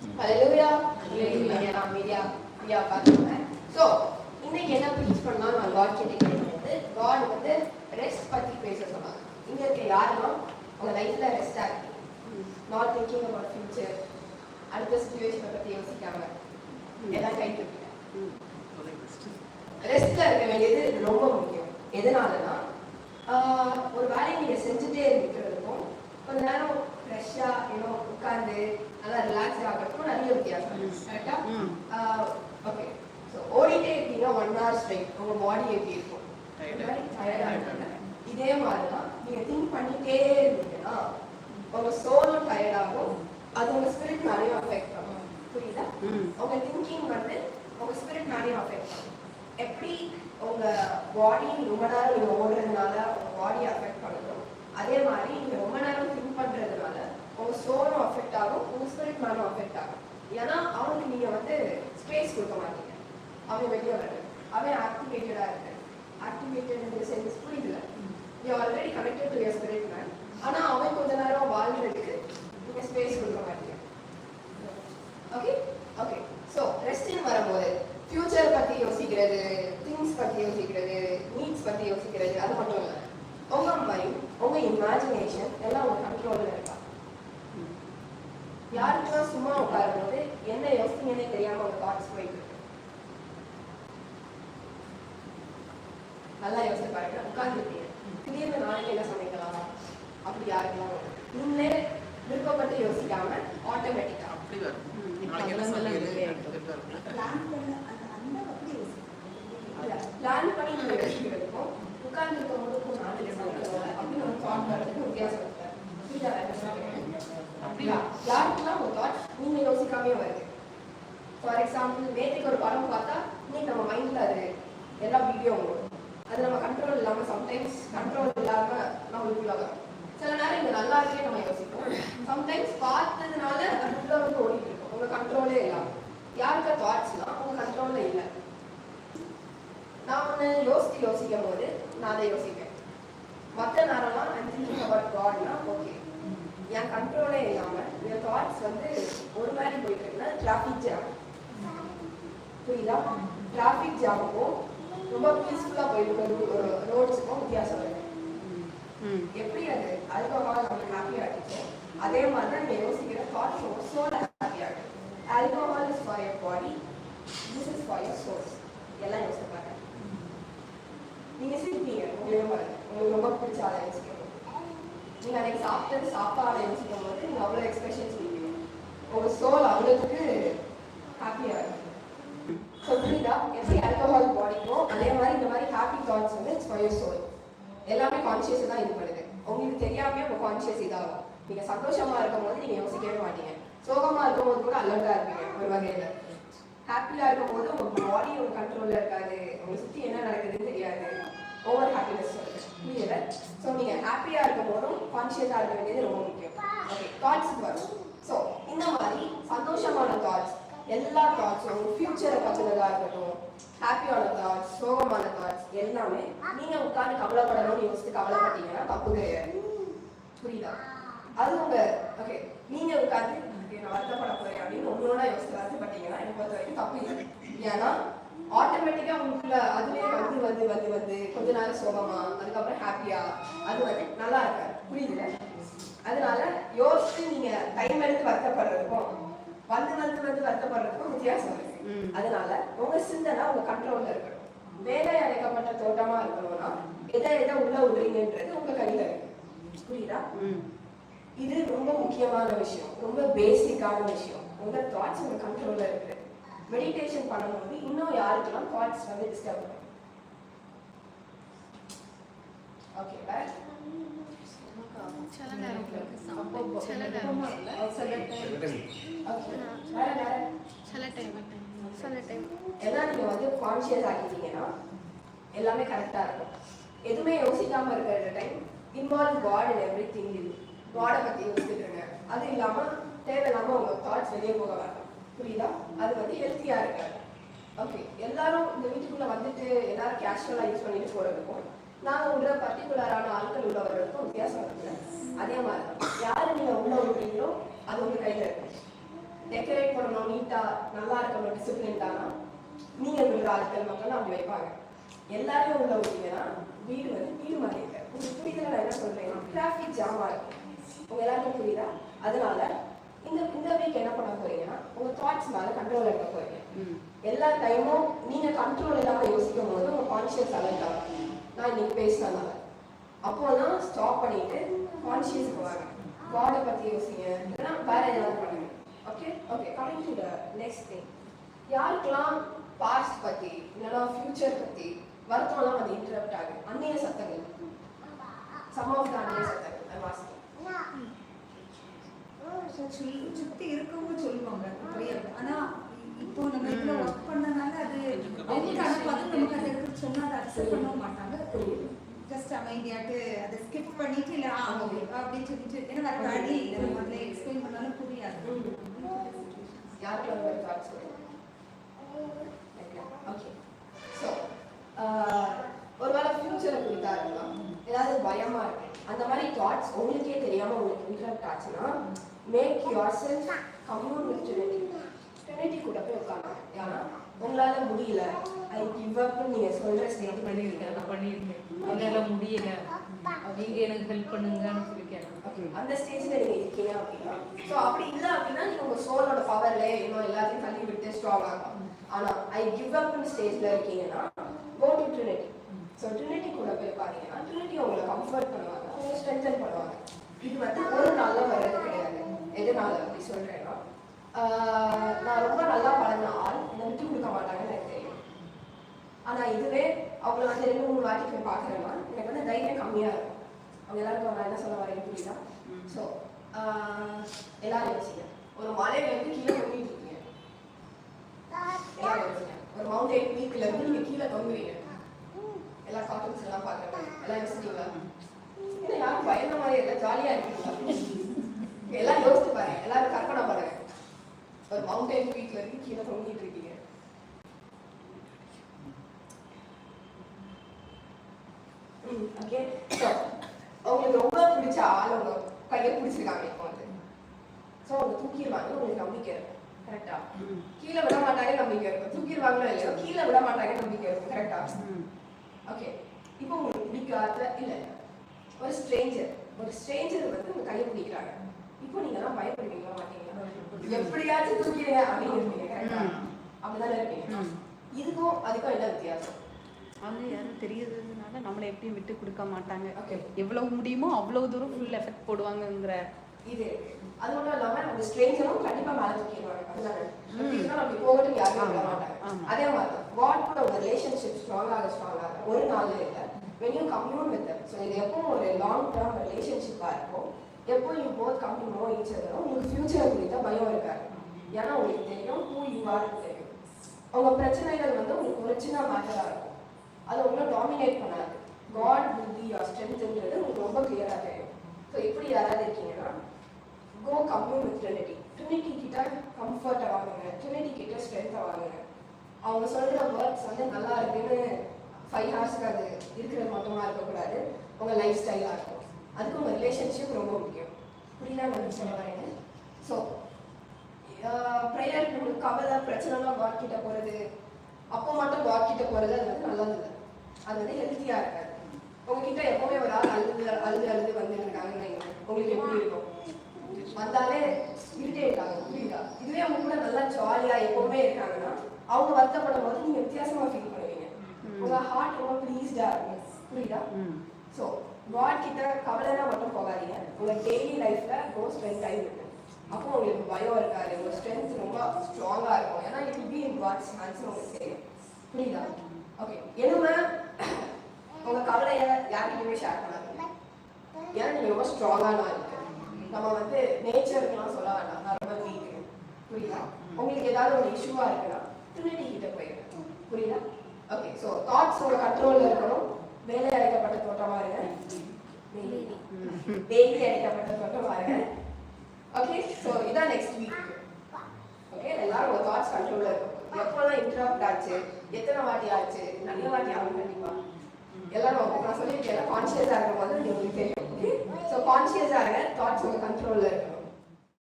ஹalleluya ஹalleluya நான் media media பார்த்துருவேன் so இன்னைக்கு என்ன ப்ரீச் பண்ணலாம் நான் காட் கிட்ட கேட்கும்போது காட் வந்து ரெஸ்ட் பத்தி பேச சொன்னாங்க. இங்க இருக்க யாரெல்லாம் உங்க லைஃப்ல ரெஸ்டா இருக்கு. நாட் திங்கிங் அபவுட் ஃபியூச்சர் அடுத்த சுச்சுவேஷனை பத்தி யோசிக்காம எல்லாம் கை தூக்கிட்டேன். ரெஸ்ட்ல இருக்க வேண்டியது ரொம்ப முக்கியம். எதனாலனா ஆஹ், ஒரு வேலையை நீங்க செஞ்சுட்டே இருக்கிறதுக்கும் கொஞ்ச நேரம் ஃப்ரெஷ்ஷாக ஏன்னோ உட்காந்து நல்லா ரிலாக்ஸ் ஆகிறதுக்கும் நிறைய வித்தியாசம் கரெக்டா ஓகே ஸோ ஓடிட்டே இருக்கீங்க ஒன் ஹவர் ஸ்ட்ரைட் உங்க பாடி எப்படி இருக்கும்? இதே மாதிரி தான் நீங்க திங்க் பண்ணிட்டே இருந்தீங்கன்னா உங்க சோலும் டயர்ட் ஆகும். அது உங்க ஸ்பிரிட் நிறைய அஃபெக்ட் பண்ணும். புரியுதா? உங்க திங்கிங் வந்து உங்க ஸ்பிரிட் நிறைய அஃபெக்ட் பண்ணும். எப்படி உங்க பாடி ரொம்ப நேரம் நீங்க ஓடுறதுனால உங்க பாடி அஃபெக்ட் பண்ணும் அதே மாதிரி நீங்க ரொம்ப நேரம் திங்க் பண்றதுனால உங்க சோலும் அஃபெக்ட் ஆகும் உங்க அஃபெக்ட் ஆகும். ஏன்னா அவனுக்கு நீங்கள் வந்து ஸ்பேஸ் கொடுக்க மாட்டீங்க. அவன் வெளியே வரது அவன் ஆக்டிவேட்டடா இருக்கு ஆக்டிவேட்டட் இந்த சென்ஸ் புரியல. You already connected to your spirit man ஆனால் அவன் கொஞ்ச நேரம் வாழ்றதுக்கு நீங்கள் ஸ்பேஸ் கொடுக்க மாட்டீங்க. ஓகே ஓகே ஸோ ரெஸ்டின் வரும்போது ஃபியூச்சர் பத்தி யோசிக்கிறது திங்ஸ் பத்தி யோசிக்கிறது நீட்ஸ் பத்தி யோசிக்கிறது அது மட்டும் இல்லை. உங்கள் மைண்ட் உங்க இமேஜினேஷன் எல்லாம் உங்க யாருக்கெல்லாம் சும்மா உட்காரும்போது என்ன யோசிங்கன்னே தெரியாம உங்க தாட்ஸ் போயிட்டு நல்லா யோசிச்சு பாருங்க உட்கார்ந்துருக்கீங்க திடீர்னு நாளைக்கு என்ன சமைக்கலாம்? அப்படி யாருக்கெல்லாம்? நீங்களே விருப்பப்பட்டு யோசிக்காம ஆட்டோமேட்டிக்கா அப்படி வரும். பிளான் பண்ண அந்த அந்த அப்படி யோசிக்கணும். பிளான் பண்ணி நம்ம யோசிக்கிறதுக்கும் உட்கார்ந்து இருக்கும்போது நாளைக்கு சமைக்கலாம் அப்படின்னு ஒரு தாட் வர்றதுக்கு வித்தியாசம் இருக்கு புரியுதா நான் என்ன சொல்றேன்? அப்படியா யாருக்கெல்லாம் ஒரு தாட் நீங்க யோசிக்காமே வருது ஃபார் எக்ஸாம்பிள் நேற்றுக்கு ஒரு படம் பார்த்தா இன்னைக்கு நம்ம மைண்ட்ல அது எல்லா வீடியோ வரும் அது நம்ம கண்ட்ரோல் இல்லாமல் சம்டைம்ஸ் கண்ட்ரோல் இல்லாமல் நம்ம உள்ளாகிறோம் சில நேரம் இங்கே நல்லா இருக்கே நம்ம யோசிப்போம். சம்டைம்ஸ் பார்த்ததுனால அது வந்து ஓடிட்டு இருக்கும். உங்கள் கண்ட்ரோலே இல்லாமல் யாருக்க தாட்ஸ்லாம் உங்கள் கண்ட்ரோலில் இல்லை. நான் ஒன்று யோசித்து யோசிக்கும் போது நான் அதை யோசிப்பேன். மற்ற நேரம்லாம் ஐம் திங்கிங் அபவுட் காட்னா ஓகே என் கண்ட்ரோலே இல்லாமல் என் தாட்ஸ் வந்து ஒரு மாதிரி போயிட்டு இருக்குன்னா டிராஃபிக் ஜாம் புரியுதா? டிராஃபிக் ஜாமுக்கும் ரொம்ப பீஸ்ஃபுல்லா போயிட்டு இருக்க ரோட்ஸுக்கும் வித்தியாசம் இருக்கு. எப்படி அது? ஆல்கஹால் நமக்கு ஹாப்பி ஆகிடுச்சோ அதே மாதிரி தான் நீங்க யோசிக்கிற தாட்ஸ் உங்க சோலை ஹாப்பி ஆகும் alcohol is for your body this is for your souls எல்லாம் யோசிச்சு பாருங்க. நீங்க சிரிப்பீங்க. உங்களுக்கு பாருங்க உங்களுக்கு ரொம்ப பிடிச்ச ஆளை யோசிக்கணும். நீங்க அன்னைக்கு சாப்பிட்டது சாப்பாடை யோசிக்கும் போது நீங்க அவ்வளோ எக்ஸ்பிரஷன் சொல்லுவீங்க உங்க சோல் அவ்வளோத்துக்கு ஹாப்பியாக இருக்கும் ஸோ புரியுதா? எப்படி ஆல்கஹால் பாடிக்கும் அதே மாதிரி இந்த மாதிரி ஹாப்பி தாட்ஸ் வந்து இட்ஸ் ஃபார் யோர் சோல் எல்லாமே கான்ஷியஸ் தான் இது பண்ணுது. உங்களுக்கு தெரியாமே உங்க கான்ஷியஸ் இதாகும். நீங்க சந்தோஷமா இருக்கும் போது நீங்க யோசிக்கவே மாட்டீங்க. சோகமா இருக்கும் போது கூட அலர்ட்டா இருப்பீங்க ஒரு வகையில. ஹாப்பியா இருக்கும் போது உங்க பாடி உங்க கண்ட்ரோல்ல இருக்காது. உங்க சுத்தி என்ன நடக்குதுன்னு தெரியாது. ஓவர் ஹாப்பினஸ் புரியல ஸோ நீங்க ஹாப்பியா இருக்கும் போதும் கான்ஷியஸாக இருக்க வேண்டியது ரொம்ப முக்கியம். ஓகே தாட்ஸ் வரும். ஸோ இந்த மாதிரி சந்தோஷமான தாட்ஸ் எல்லா தாட்ஸும் உங்க ஃபியூச்சரை பற்றினதாக இருக்கட்டும் ஹாப்பியான தாட்ஸ் சோகமான தாட்ஸ் எல்லாமே நீங்கள் உட்காந்து கவலைப்படணும்னு யோசித்து கவலைப்பட்டீங்கன்னா தப்பு கிடையாது. புரியுதா? அது உங்க ஓகே நீங்க உட்காந்து நான் வருத்தப்பட போறேன் அப்படின்னு உங்களோட யோசிச்சு வருத்தப்பட்டீங்கன்னா எனக்கு பொறுத்த வரைக்கும் தப்பு இல்லை. ஏன்னா ஆட்டோமேட்டிக்கா உங்களுக்குள்ள அதுவே வந்து வந்து வந்து வந்து கொஞ்ச நாள் சோகமா அதுக்கப்புறம் ஹாப்பியா அது வந்து நல்லா இருக்காது. புரியுதுல அதனால யோசிச்சு நீங்க டைம் எடுத்து வருத்தப்படுறதுக்கும் வந்து வந்து வருத்தப்படுறதுக்கும் வித்தியாசம் இருக்கு. அதனால உங்க சிந்தனை உங்க கண்ட்ரோல்ல இருக்கணும். வேலை அழைக்கப்பட்ட தோட்டமா இருக்கணும்னா எதை எதை உள்ள விடுறீங்கன்றது உங்க கையில இருக்கு. புரியுதா? இது ரொம்ப முக்கியமான விஷயம். ரொம்ப பேசிக்கான விஷயம். உங்க தாட்ஸ் உங்க கண்ட்ரோல்ல இருக்கு. மெடிடேஷன் பண்ணும்போது இன்னும் யாருக்கெல்லாம் தாட்ஸ் வந்து டிஸ்டர்ப் பண்ணும் ஓகே வேற சில நேரம். சில நேரம் சில வேற சில டைம் சில டைம் எல்லாம் நீங்க வந்து கான்ஷியஸ் ஆக்கிட்டீங்கன்னா எல்லாமே கரெக்டா இருக்கும் எதுவுமே யோசிக்காம இருக்கிற time involve God in everything இது காடை பத்தி யோசிச்சுட்டு இருங்க அது இல்லாம தேவையில்லாம உங்க தாட்ஸ் வெளியே போக வேண்டாம் புரியுதா அது வந்து ஹெல்த்தியா இருக்காது ஓகே எல்லாரும் இந்த வீட்டுக்குள்ள வந்துட்டு எல்லாரும் கேஷுவலா யூஸ் பண்ணிட்டு போறதுக்கும் நாங்க உள்ள பர்டிகுலரான ஆட்கள் உள்ள வர்றதுக்கும் வித்தியாசம் இருக்குல்ல. அதே மாதிரி தான். யாரு நீங்க உள்ள விடுறீங்களோ அது உங்க கையில இருக்கு டெக்கரேட் பண்ணணும் நீட்டா நல்லா இருக்கணும் டிசிப்ளின் தானா நீங்க இருக்கிற ஆட்கள் மட்டும் அப்படி வைப்பாங்க. எல்லாரும் உள்ள விட்டீங்கன்னா வீடு வந்து வீடு மாதிரி இருக்கு. உங்களுக்கு புரியுதுல நான் என்ன சொல்றேன் டிராஃபிக் ஜாமா இருக்கு. உங்க எல்லாருக்கும் புரியுதா? அதனால இந்த இந்த வீக் என்ன பண்ண போறீங்கன்னா உங்க தாட்ஸ் மேல கண்ட்ரோல் எடுக்க போறீங்க. எல்லா டைமும் நீங்க கண்ட்ரோல் இல்லாம யோசிக்கும் போது உங்க கான்சியஸ் அலர்ட் ஆகும். நான் இன்னைக்கு பேசினதால அப்போதான் ஸ்டாப் பண்ணிட்டு கான்சியஸ் போவாங்க காடை பத்தி யோசிங்க. இல்லைன்னா வேற ஏதாவது பண்ணுங்க. Okay okay coming to the next thing யாருக்கெல்லாம் பாஸ்ட் பத்தி இல்லைன்னா ஃபியூச்சர் பத்தி வருத்தம்லாம் வந்து இன்டரப்ட் ஆகுது? அந்நிய சத்தங்கள். சம் ஆஃப் த அந்நிய சத்தங்கள் ஐ வாசிங் சுத்தி இருக்கவங்க சொல்லுவாங்க. புரியாது ஆனா இப்போ நம்ம இதுல ஒர்க் பண்ணனால அது அவங்களுக்கான பதில் நமக்கு அதை எடுத்து சொன்னா அதை அக்செப்ட் பண்ண மாட்டாங்க. ஜஸ்ட் அமைதியாட்டு அதை ஸ்கிப் பண்ணிட்டு இல்ல ஆ ஓகே அப்படின்னு சொல்லிட்டு ஏன்னா வேற வழி இல்லை. நம்ம அதில் எக்ஸ்பிளைன் பண்ணாலும் புரியாது. யாருக்கு அந்த மாதிரி தாட்ஸ் ஓகே ஸோ ஒருவேளை ஃபியூச்சரை குறித்தா இருக்கலாம். ஏதாவது பயமா இருக்கு. அந்த மாதிரி தாட்ஸ் உங்களுக்கே தெரியாம உங்களுக்கு இன்ட்ரப்ட் ஆச்சுன்னா make yourself commune Trinity கூட போய் உட்காரலாம். ஏன்னா உங்களால முடியல. ஐ கிவ் அப் நீங்க சொல்ற ஸ்டேட் பண்ணியிருக்கேன் நான் பண்ணியிருக்கேன் என்னால் முடியல. நீங்க எனக்கு ஹெல்ப் பண்ணுங்கன்னு சொல்லி கேட்டேன் Okay, அந்த ஸ்டேஜ்ல நீங்க இருக்கீங்க அப்படின்னா ஸோ அப்படி இல்ல அப்படின்னா நீங்க உங்க சோலோட பவர்ல இன்னும் எல்லாத்தையும் தள்ளி விட்டு ஸ்ட்ராங் ஆகலாம். ஆனா ஐ கிவ் அப் ஸ்டேஜ்ல இருக்கீங்கன்னா go to Trinity so Trinity கூட போய் பாத்தீங்கன்னா ட்ரினிட்டி உங்களை கம்ஃபர்ட் பண்ணுவாங்க உங்களை ஸ்ட்ரென்தன் பண்ணுவாங்க. இது வந்து ஒரு நாள்ல வர்றது கிடையாது. எதனால? அப்படி ஆஹ் நான் ரொம்ப நல்லா பழகின ஆள் என்னை விட்டு கொடுக்க மாட்டாங்கன்னு எனக்கு தெரியும். ஆனால் இதுவே அவங்கள வந்து ரெண்டு மூணு வாட்டிக்கு போய் பார்க்குறேன்னா எனக்கு வந்து தைரியம் கம்மியாக இருக்கும். அவங்க எல்லாருக்கும் நான் என்ன சொல்ல வரேன் புரியுதா ஸோ எல்லாரும் யோசிங்க. ஒரு மலையில இருந்து கீழே தொங்கிட்டு இருக்கீங்க. ஒரு மவுண்டைன் பீக்ல இருந்து நீங்க கீழே தொங்குறீங்க. எல்லா கார்ட்டூன்ஸ் எல்லாம் பார்க்குறேன் எல்லாம் யோசிச்சிங்களா? என்ன யாரும் பயந்த மாதிரி இல்லை ஜாலியாக இருக்கீங்களா? எல்லாம் யோசிச்சு பாருங்க. எல்லாரும் கற்பனை பண்ணுங்க. ஒரு மவுண்டைன் பீக்ல இருந்து கீழே தொங்கிட்டு இருக்கீங்க. ஓகே உங்களுக்கு ரொம்ப பிடிச்ச ஆள் உங்க கையை பிடிச்சிருக்காங்க இப்போ வந்து. ஸோ அவங்க தூக்கிடுவாங்க உங்களுக்கு நம்பிக்கை இருக்கும். கரெக்டா கீழே விட மாட்டாங்க நம்பிக்கை இருக்கும். தூக்கிடுவாங்களோ இல்லையோ கீழே விட மாட்டாங்க நம்பிக்கை இருக்கும். கரெக்டா ஓகே இப்போ உங்களுக்கு பிடிக்காத இல்ல ஒரு ஸ்ட்ரேஞ்சர் ஒரு ஸ்ட்ரேஞ்சர் வந்து உங்க கையை பிடிக்கிறாங்க. இப்போ நீங்க எல்லாம் பயப்படுவீங்களா மாட்டீங்களா எப்படியாச்சும் தூக்கிடுங்க அப்படின்னு இருப்பீங்க கரெக்டா. அப்படிதானே இருப்பீங்க இதுக்கும் அதுக்கும் என்ன வித்தியாசம்? அவங்க யாரும் தெரியுறதுனால நம்மளை எப்படியும் விட்டு கொடுக்க மாட்டாங்க. எவ்வளவு முடியுமோ அவ்வளவு தூரம் ஃபுல் எஃபெக்ட் போடுவாங்கங்கிற இது. அது மட்டும் இல்லாம அந்த ஸ்ட்ரேஞ்சரும் கண்டிப்பா மேல தூக்கிடுவாங்க. நம்ம போகட்டும் யாருமே விட மாட்டாங்க. அதே மாதிரி தான் காட் உங்க ரிலேஷன்ஷிப் ஸ்ட்ராங் ஆக ஸ்ட்ராங் ஆக ஒரு நாள் இல்லை you commune with them. So இது எப்பவும் ஒரு லாங் டேர்ம் ரிலேஷன்ஷிப்பாக இருக்கும். எப்போ you both come to know each அதரும் உங்களுக்கு ஃபியூச்சர் குறித்த பயம் இருக்காது ஏன்னா உங்களுக்கு தெரியும் ஹூ யூ ஆர் தெரியும் உங்க பிரச்சனைகள் வந்து உங்களுக்கு ஒரு சின்ன மேட்டராக இருக்கும். அதை உங்களை டாமினேட் பண்ணாது. காட் வில் பி your ஸ்ட்ரென்த்ன்றது உங்களுக்கு ரொம்ப கிளியராக தெரியும். ஸோ இப்படி யாராவது இருக்கீங்கன்னா go commune with Trinity Trinity கிட்ட கம்ஃபர்ட்டை வாங்குங்க. ட்ரினிட்டி கிட்ட ஸ்ட்ரென்த்தை வாங்குங்க. அவங்க சொல்கிற வேர்ட்ஸ் வந்து நல்லா இருக்குன்னு ஃபைவ் ஹவர்ஸ்க்கு அது இருக்கிறது மட்டுமா இருக்கக்கூடாது. உங்கள் லைஃப் ஸ்டைலாக இருக்கும். அதுக்கு உங்க ரிலேஷன்ஷிப் ரொம்ப முக்கியம். புரியல நான் சொல்ல வரேன் ஸோ ப்ரேயர் உங்களுக்கு கவலை பிரச்சனைலாம் காட் கிட்ட போகிறது அப்போ மட்டும் காட் கிட்ட போகிறது அது வந்து நல்லது. இல்லை அது வந்து ஹெல்த்தியாக இருக்காது. உங்ககிட்ட எப்பவுமே ஒரு ஆள் அழுது அழுது அழுது வைங்க. உங்களுக்கு எப்படி இருக்கும்? வந்தாலே இரிட்டேட் ஆகும் புரியுதா? இதுவே அவங்க கூட நல்லா ஜாலியா எப்பவுமே இருக்காங்கன்னா அவங்க வருத்தப்படும் போது நீங்க வித்தியாசமா ஃபீல் பண்ணுவீங்க. ம். உங்க ஹார்ட் ரொம்ப ப்ளீஸ்டா இருக்கும். புரியுதா? ஸோ காட் கிட்ட கவலைனா மட்டும் போகாதீங்க. உங்க டெய்லி லைஃப்ல கோ ஸ்ட்ரென்த் டைம் அப்போ உங்களுக்கு பயம் இருக்காது. உங்க ஸ்ட்ரென்த் ரொம்ப ஸ்ட்ராங்கா இருக்கும். ஏன்னா it be in God's hands உங்களுக்கு தெரியும் புரியுதா? ஓகே என்னமே உங்க கவலையை யார்கிட்டயுமே ஷேர் பண்ணாதீங்க. ஏன்னா நீங்க ரொம்ப ஸ்ட்ராங்கான இருக்கு நம்ம வந்து நேச்சருக்குலாம் சொல்ல வேண்டாம். நான் ரொம்ப வீக் புரியுதா? உங்களுக்கு ஏதாவது ஒரு இஷ்யூவா இருக்குன்னா ட்ரினிட்டி கிட்ட போயிருங்க புரியுதா? ஓகே ஸோ தாட்ஸ் உங்க கண்ட்ரோல்ல இருக்கணும். வேலை அழைக்கப்பட்ட தோட்டமாக இருங்க அழைக்கப்பட்ட தோட்டமாக ஓகே ஸோ இதான் நெக்ஸ்ட் வீக் ஓகே எல்லாரும் உங்க தாட்ஸ் கண்ட்ரோலில் இருக்கும். எப்போல்லாம் இன்டரப்ட் ஆச்சு? எத்தனை வாட்டி ஆச்சு? நிறைய வாட்டி ஆகும் கண்டிப்பாக எல்லாரும் நான் சொல்லியிருக்கேன் கான்ஷியஸாக இருக்கும் போது உங்களுக்கு தெரியும். ஸோ கான்ஷியஸாக இருங்க தாட்ஸ் உங்கள் கண்ட்ரோலில் இருக்கும்.